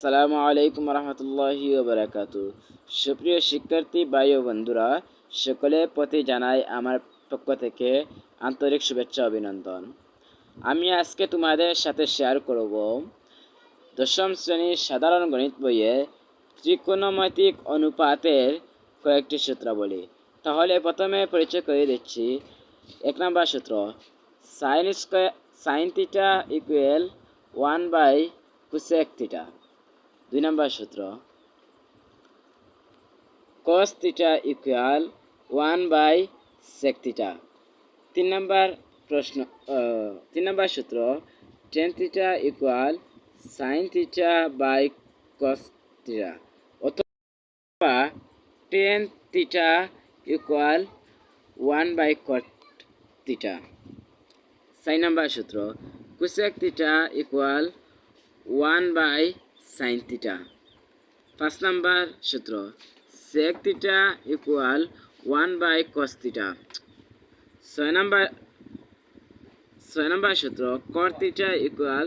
সালামু আলাইকুম রহমতুল্লাহি বারাকাত সুপ্রিয় শিক্ষার্থী, ভাই ও বন্ধুরা সকলের প্রতি জানাই আমার পক্ষ থেকে আন্তরিক শুভেচ্ছা, অভিনন্দন। আমি আজকে তোমাদের সাথে শেয়ার করব দশম শ্রেণির সাধারণ গণিত বইয়ে ত্রিকোণমিতিক অনুপাতের কয়েকটি সূত্রাবলী। তাহলে প্রথমে পরিচয় করে দিচ্ছি। এক নম্বর সূত্র sine square sine theta equal one by cosec theta দুই নম্বর সূত্র। cos theta equal one by sec theta তিন নম্বর প্রশ্ন তিন নম্বর সূত্র tan theta equal sine theta by cos theta অথবা tan theta equal one by cot theta চার নম্বর সূত্র cosec theta equal one by sine theta পাঁচ নাম্বার সূত্র sec theta equal one by cos theta. ছয় নাম্বার ছয় number সূত্র কর থিটা ইকুয়াল